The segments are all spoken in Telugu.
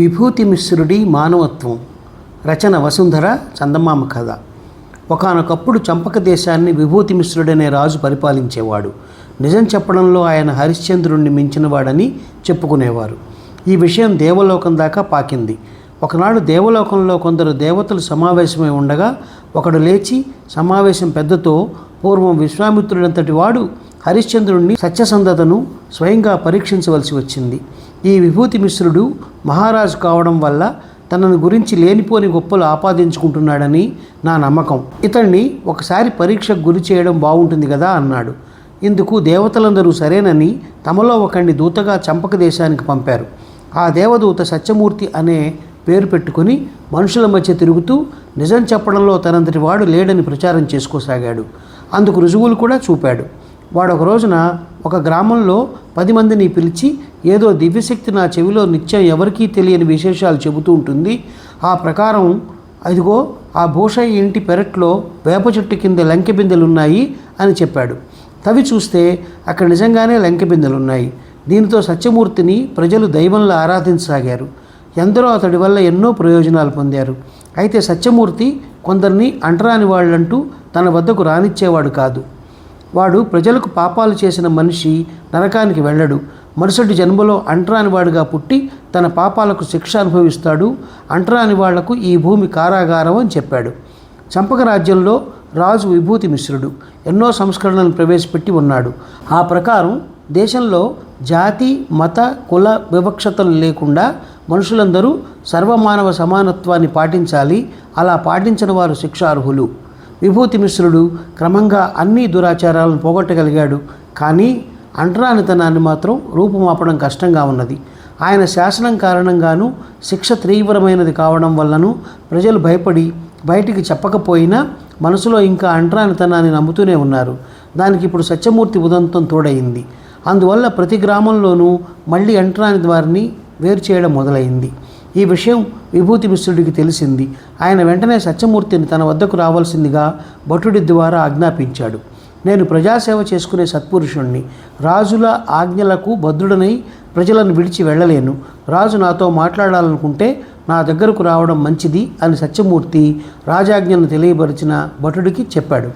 విభూతి మిశ్రుడి మానవత్వం. రచన వసుంధర చందమామ కథ. ఒకానొకప్పుడు చంపక దేశాన్ని విభూతి మిశ్రుడనే రాజు పరిపాలించేవాడు. నిజం చెప్పడంలో ఆయన హరిశ్చంద్రుణ్ణి మించినవాడని చెప్పుకునేవారు. ఈ విషయం దేవలోకం దాకా పాకింది. ఒకనాడు దేవలోకంలో కొందరు దేవతలు సమావేశమై ఉండగా ఒకడు లేచి సమావేశం పెద్దతో పూర్వం విశ్వామిత్రుడంతటి వాడు హరిశ్చంద్రుణ్ణి సత్యసంధతను స్వయంగా పరీక్షించవలసి వచ్చింది. ఈ విభూతి మిశ్రుడు మహారాజు కావడం వల్ల తనను గురించి లేనిపోని గొప్పలు ఆపాదించుకుంటున్నాడని నా నమ్మకం. ఇతన్ని ఒకసారి పరీక్షకు గురి చేయడం బాగుంటుంది కదా అన్నాడు. ఇందుకు దేవతలందరూ సరేనని తమలో ఒకణ్ణి దూతగా చంపక దేశానికి పంపారు. ఆ దేవదూత సత్యమూర్తి అనే పేరు పెట్టుకుని మనుషుల మధ్య తిరుగుతూ నిజం చెప్పడంలో తనంతటి వాడు లేడని ప్రచారం చేసుకోసాగాడు. అందుకు రుజువులు కూడా చూపాడు. వాడు ఒక రోజున ఒక గ్రామంలో పది మందిని పిలిచి ఏదో దివ్యశక్తి నా చెవిలో నిత్యం ఎవరికీ తెలియని విశేషాలు చెబుతూ ఉంటుంది. ఆ ప్రకారం అదిగో ఆ భూషయ్య ఇంటి పెరట్లో వేప చెట్టు కింద లంకె బిందెలున్నాయి అని చెప్పాడు. తవి చూస్తే అక్కడ నిజంగానే లంకె బిందెలున్నాయి. దీనితో సత్యమూర్తిని ప్రజలు దైవంలో ఆరాధించసాగారు. ఎందరో అతడి వల్ల ఎన్నో ప్రయోజనాలు పొందారు. అయితే సత్యమూర్తి కొందరిని అంటరాని వాళ్ళంటూ తన వద్దకు రానిచ్చేవాడు కాదు. వాడు ప్రజలకు పాపాలు చేసిన మనిషి నరకానికి వెళ్ళడు. మరుసటి జన్మలో అంటరాని వాడుగా పుట్టి తన పాపాలకు శిక్ష అనుభవిస్తాడు. అంటరాని వాళ్ళకు ఈ భూమి కారాగారం అని చెప్పాడు. చంపక రాజ్యంలో రాజు విభూతి మిశ్రుడు ఎన్నో సంస్కరణలను ప్రవేశపెట్టి ఉన్నాడు. ఆ ప్రకారం దేశంలో జాతి మత కుల వివక్షతలు లేకుండా మనుషులందరూ సర్వమానవ సమానత్వాన్ని పాటించాలి. అలా పాటించిన వారు శిక్షార్హులు. విభూతి మిశ్రుడు క్రమంగా అన్ని దురాచారాలను పోగొట్టగలిగాడు. కానీ అంటరానితనాన్ని మాత్రం రూపుమాపడం కష్టంగా ఉన్నది. ఆయన శాసనం కారణంగాను శిక్ష తీవ్రమైనది కావడం వల్లను ప్రజలు భయపడి బయటికి చెప్పకపోయినా మనసులో ఇంకా అంటరానితనాన్ని నమ్ముతూనే ఉన్నారు. దానికి ఇప్పుడు సత్యమూర్తి ఉదంతం తోడయింది. అందువల్ల ప్రతి గ్రామంలోనూ మళ్ళీ అంటరాని వారిని వేరు చేయడం మొదలైంది. ఈ విషయం విభూతి మిశ్రుడికి తెలిసింది. ఆయన వెంటనే సత్యమూర్తిని తన వద్దకు రావాల్సిందిగా భటుడి ద్వారా ఆజ్ఞాపించాడు. నేను ప్రజాసేవ చేసుకునే సత్పురుషుణ్ణి. రాజుల ఆజ్ఞలకు భద్రుడనై ప్రజలను విడిచి వెళ్ళలేను. రాజు నాతో మాట్లాడాలనుకుంటే నా దగ్గరకు రావడం మంచిది అని సత్యమూర్తి రాజాజ్ఞను తెలియపరిచిన భటుడికి చెప్పాడు.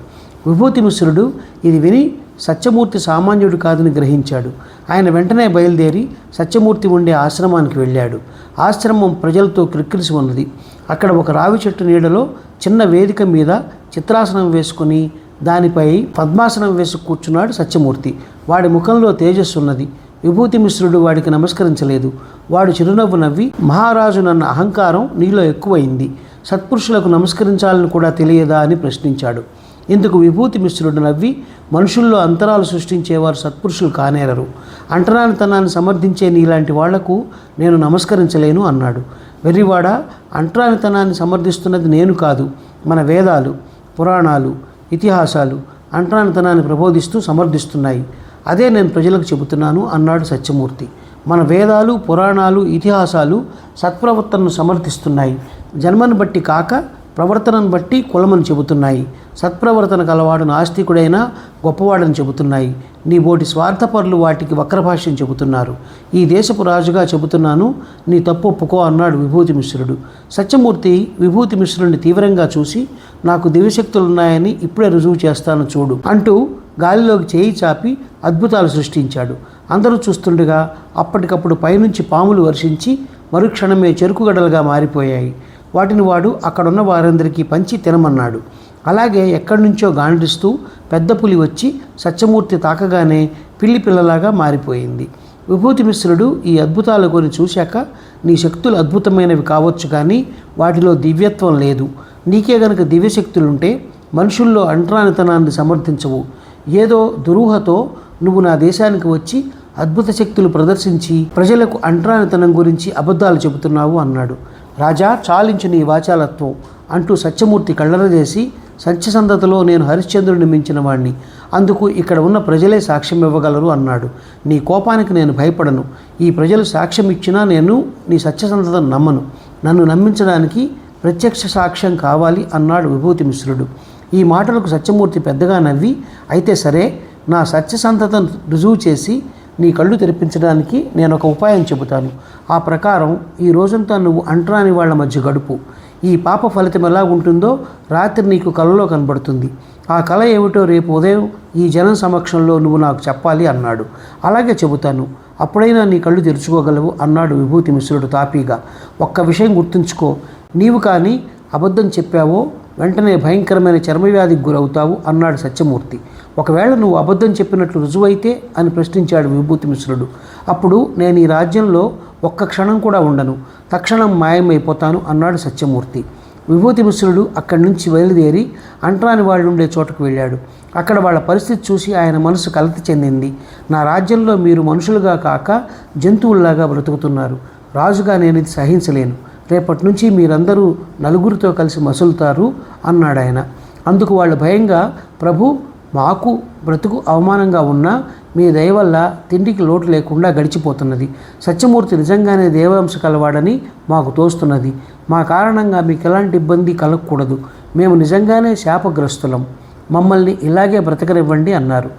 విభూతి మిశ్రుడు ఇది విని సత్యమూర్తి సామాన్యుడు కాదని గ్రహించాడు. ఆయన వెంటనే బయలుదేరి సత్యమూర్తి ఉండే ఆశ్రమానికి వెళ్ళాడు. ఆశ్రమం ప్రజలతో క్రిక్కిరిసి ఉన్నది. అక్కడ ఒక రావి చెట్టు నీడలో చిన్న వేదిక మీద చిత్రాసనం వేసుకుని దానిపై పద్మాసనం వేసి కూర్చున్నాడు సత్యమూర్తి. వాడి ముఖంలో తేజస్సు ఉన్నది. విభూతి మిశ్రుడు వాడికి నమస్కరించలేదు. వాడు చిరునవ్వు నవ్వి మహారాజు నన్న అహంకారం నీలో ఎక్కువైంది. సత్పురుషులకు నమస్కరించాలని కూడా తెలియదా? అని ప్రశ్నించాడు. ఇందుకు విభూతి మిశ్రుడు నవ్వి మనుషుల్లో అంతరాలు సృష్టించేవారు సత్పురుషులు కానేరరు. అంటరానితనాన్ని సమర్థించే నీలాంటి వాళ్ళకు నేను నమస్కరించలేను అన్నాడు. వెర్రివాడ అంటరానితనాన్ని సమర్థిస్తున్నది నేను కాదు మన వేదాలు పురాణాలు ఇతిహాసాలు అంటరానితనాన్ని ప్రబోధిస్తూ సమర్థిస్తున్నాయి. అదే నేను ప్రజలకు చెబుతున్నాను అన్నాడు సత్యమూర్తి. మన వేదాలు పురాణాలు ఇతిహాసాలు సత్ప్రవర్తనను సమర్థిస్తున్నాయి. జన్మను బట్టి కాక ప్రవర్తనను బట్టి కులమని చెబుతున్నాయి. సత్ప్రవర్తన కలవాడు నాస్తికుడైనా గొప్పవాడని చెబుతున్నాయి. నీ బోటి స్వార్థపరులు వాటికి వక్రభాష్యం చెబుతున్నారు. ఈ దేశపు రాజుగా చెబుతున్నాను నీ తప్పు ఒప్పుకో అన్నాడు విభూతి మిశ్రుడు సత్యమూర్తి విభూతి మిశ్రుడిని తీవ్రంగా చూసి నాకు దివ్యశక్తులున్నాయని ఇప్పుడే రుజువు చేస్తాను చూడు అంటూ గాలిలోకి చేయి చాపి అద్భుతాలు సృష్టించాడు. అందరూ చూస్తుండగా అప్పటికప్పుడు పైనుంచి పాములు వర్షించి మరుక్షణమే చెరుకుగడలుగా మారిపోయాయి. వాటిని వాడు అక్కడున్న వారందరికీ పంచి తినమన్నాడు. అలాగే ఎక్కడి నుంచో గాండ్రిస్తూ పెద్ద పులి వచ్చి సత్యమూర్తి తాకగానే పిల్లి పిల్లలాగా మారిపోయింది. విభూతి మిశ్రుడు ఈ అద్భుతాలు కొని చూశాక నీ శక్తులు అద్భుతమైనవి కావచ్చు కానీ వాటిలో దివ్యత్వం లేదు. నీకే గనక దివ్యశక్తులుంటే మనుషుల్లో అంటరానితనాన్ని సమర్థించవు. ఏదో దురూహతో నువ్వు నా దేశానికి వచ్చి అద్భుత శక్తులు ప్రదర్శించి ప్రజలకు అంట్రానితనం గురించి అబద్ధాలు చెబుతున్నావు అన్నాడు. రాజా చాలించు నీ వాచాలత్వం అంటూ సత్యమూర్తి కళ్ళరజేసి సత్యసంధతలో నేను హరిశ్చంద్రుడిని మించిన వాణ్ణి అందుకు ఇక్కడ ఉన్న ప్రజలే సాక్ష్యం ఇవ్వగలరు అన్నాడు. నీ కోపానికి నేను భయపడను. ఈ ప్రజలు సాక్ష్యం ఇచ్చినా నేను నీ సత్యసంధతను నమ్మను. నన్ను నమ్మించడానికి ప్రత్యక్ష సాక్ష్యం కావాలి అన్నాడు విభూతి మిశ్రుడు. ఈ మాటలకు సత్యమూర్తి పెద్దగా నవ్వి అయితే సరే నా సత్యసంధతను రుజువు చేసి నీ కళ్ళు తెరిపించడానికి నేను ఒక ఉపాయం చెబుతాను. ఆ ప్రకారం ఈ రోజంతా నువ్వు అంటరాని వాళ్ళ మధ్య గడుపు. ఈ పాప ఫలితం ఎలా ఉంటుందో రాత్రి నీకు కలలో కనబడుతుంది. ఆ కళ ఏమిటో రేపు ఉదయం ఈ జనం సమక్షంలో నువ్వు నాకు చెప్పాలి అన్నాడు. అలాగే చెబుతాను. అప్పుడైనా నీ కళ్ళు తెరుచుకోగలవు అన్నాడు విభూతి మిశ్రుడు తాపీగా. ఒక్క విషయం గుర్తుంచుకో. నీవు కానీ అబద్ధం చెప్పావో వెంటనే భయంకరమైన చర్మవ్యాధికి గురవుతావు అన్నాడు సత్యమూర్తి. ఒకవేళ నువ్వు అబద్ధం చెప్పినట్లు రుజువైతే అని ప్రశ్నించాడు విభూతి మిశ్రుడు. అప్పుడు నేను ఈ రాజ్యంలో ఒక్క క్షణం కూడా ఉండను. తక్షణం మాయమైపోతాను అన్నాడు సత్యమూర్తి. విభూతి మిశ్రుడు అక్కడి నుంచి బయలుదేరి అంటరాని వాళ్ళు ఉండే చోటకు వెళ్ళాడు. అక్కడ వాళ్ళ పరిస్థితి చూసి ఆయన మనసు కలత చెందింది. నా రాజ్యంలో మీరు మనుషులుగా కాక జంతువుల్లాగా బ్రతుకుతున్నారు. రాజుగా నేను ఇది సహించలేను. రేపటి నుంచి మీరందరూ నలుగురితో కలిసి మసులుతారు అన్నాడు ఆయన. అందుకు వాళ్ళు భయంగా ప్రభు మాకు బ్రతుకు అవమానంగా ఉన్నా మీ దయ వల్ల తిండికి లోటు లేకుండా గడిచిపోతున్నది. సత్యమూర్తి నిజంగానే దేవాంశ కలవాడని మాకు తోస్తున్నది. మా కారణంగా మీకు ఎలాంటి ఇబ్బంది కలగకూడదు. మేము నిజంగానే శాపగ్రస్తులం. మమ్మల్ని ఇలాగే బ్రతకనివ్వండి అన్నారు.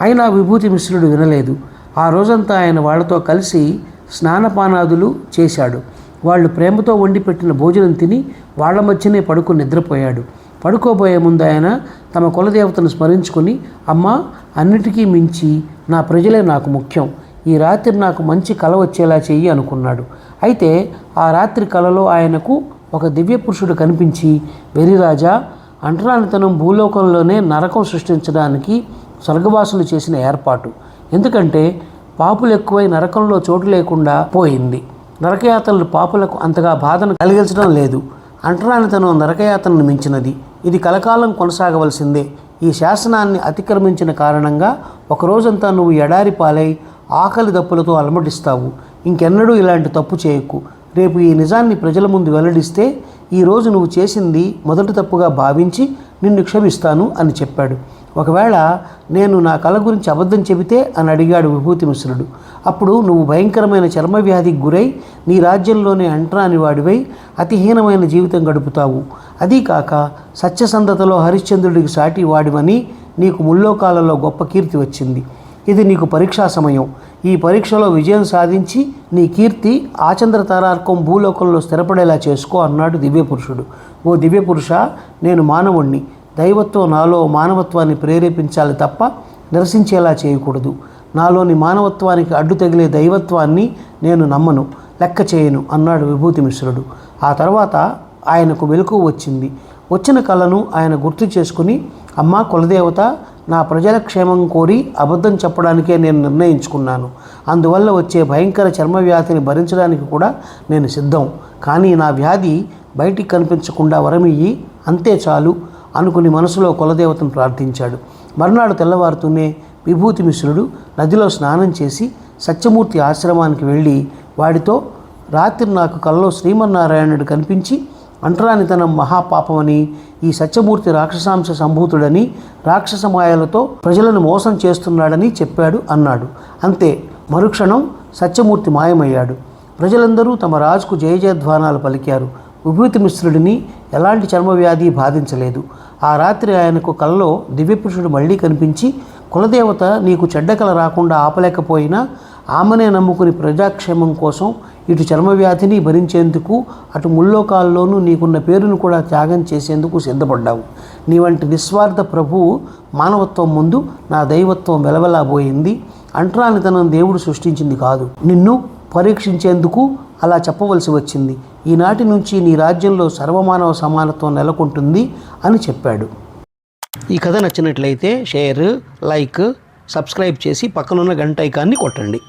అయినా విభూతి మిశ్రుడు వినలేదు. ఆ రోజంతా ఆయన వాళ్ళతో కలిసి స్నానపానాదులు చేశాడు. వాళ్ళు ప్రేమతో వండి పెట్టిన భోజనం తిని వాళ్ళ మధ్యనే పడుకుని నిద్రపోయాడు. పడుకోబోయే ముందు ఆయన తమ కులదేవతను స్మరించుకొని అమ్మ అన్నిటికీ మించి నా ప్రజలే నాకు ముఖ్యం. ఈ రాత్రి నాకు మంచి కల వచ్చేలా చెయ్యి అనుకున్నాడు. అయితే ఆ రాత్రి కలలో ఆయనకు ఒక దివ్య పురుషుడు కనిపించి వెరిరాజా అంటరానితనం భూలోకంలోనే నరకం సృష్టించడానికి స్వర్గవాసులు చేసిన ఏర్పాటు. ఎందుకంటే పాపులు ఎక్కువై నరకంలో చోటు లేకుండా పోయింది. నరకయాతనలు పాపులకు అంతగా బాధను కలిగించడం లేదు. అంటరానితనం నరకయాతనను మించినది. ఇది కలకాలం కొనసాగవలసిందే. ఈ శాసనాన్ని అతిక్రమించిన కారణంగా ఒక రోజంతా నువ్వు ఎడారి పాలై ఆకలి దప్పులతో అలమటిస్తావు. ఇంకెన్నడూ ఇలాంటి తప్పు చేయకు. రేపు ఈ నిజాన్ని ప్రజల ముందు వెల్లడిస్తే ఈరోజు నువ్వు చేసింది మొదటి తప్పుగా భావించి నిన్ను క్షమిస్తాను అని చెప్పాడు. ఒకవేళ నేను నా కళ గురించి అబద్ధం చెబితే అని అడిగాడు విభూతి మిశ్రుడు అప్పుడు నువ్వు భయంకరమైన చర్మవ్యాధికి గురై నీ రాజ్యంలోనే అంటరాని వాడివై అతిహీనమైన జీవితం గడుపుతావు. అదీ కాక సత్యసంధతలో హరిశ్చంద్రుడికి సాటి వాడివని నీకు ముల్లోకాలలో గొప్ప కీర్తి వచ్చింది. ఇది నీకు పరీక్షా సమయం. ఈ పరీక్షలో విజయం సాధించి నీ కీర్తి ఆచంద్ర తారార్కం భూలోకంలో స్థిరపడేలా చేసుకో అన్నాడు దివ్యపురుషుడు. ఓ దివ్యపురుష నేను మానవుణ్ణి. దైవత్వం నాలో మానవత్వాన్ని ప్రేరేపించాలి తప్ప నిరసించేలా చేయకూడదు. నాలోని మానవత్వానికి అడ్డు తగిలే దైవత్వాన్ని నేను నమ్మను లెక్క చేయను అన్నాడు విభూతి మిశ్రుడు. ఆ తర్వాత ఆయనకు వెలుకు వచ్చింది. వచ్చిన కళను ఆయన గుర్తు చేసుకుని అమ్మ కులదేవత నా ప్రజల క్షేమం కోరి అబద్ధం చెప్పడానికే నేను నిర్ణయించుకున్నాను. అందువల్ల వచ్చే భయంకర చర్మ వ్యాధిని భరించడానికి కూడా నేను సిద్ధం. కానీ నా వ్యాధి బయటికి కనిపించకుండా వరమియ్యి అంతే చాలు. అనుకుని మనసులో కులదేవతను ప్రార్థించాడు. మర్నాడు తెల్లవారుతూనే విభూతి మిశ్రుడు నదిలో స్నానం చేసి సత్యమూర్తి ఆశ్రమానికి వెళ్ళి వాడితో రాత్రి నాకు కల్లో శ్రీమన్నారాయణుడు కనిపించి అంటరానితనం మహాపాపమని ఈ సత్యమూర్తి రాక్షసాంశ సంభూతుడని రాక్షస మాయలతో ప్రజలను మోసం చేస్తున్నాడని చెప్పాడు అన్నాడు. అంతే మరుక్షణం సత్యమూర్తి మాయమయ్యాడు. ప్రజలందరూ తమ రాజుకు జయజయధ్వానాలు పలికారు. విభూతి మిశ్రుడిని ఎలాంటి చర్మవ్యాధి బాధించలేదు. ఆ రాత్రి ఆయనకు కలలో దివ్యపురుషుడు మళ్ళీ కనిపించి కులదేవత నీకు చెడ్డ కల రాకుండా ఆపలేకపోయినా ఆమెనే నమ్ముకుని ప్రజాక్షేమం కోసం ఇటు చర్మవ్యాధిని భరించేందుకు అటు ముల్లోకాల్లోనూ నీకున్న పేరును కూడా త్యాగం చేసేందుకు సిద్ధపడ్డావు. నీ వంటి నిస్వార్థ ప్రభువు మానవత్వం ముందు నా దైవత్వం వెలవెలాబోయింది. అంటరానితనం దేవుడు సృష్టించింది కాదు. నిన్ను పరీక్షించేందుకు అలా చెప్పవలసి వచ్చింది. ఈనాటి నుంచి నీ రాజ్యంలో సర్వమానవ సమానత్వం నెలకొంటుంది అని చెప్పాడు. ఈ కథ నచ్చినట్లయితే షేర్ లైక్ సబ్స్క్రైబ్ చేసి పక్కనున్న గంట ఐకాన్ని కొట్టండి.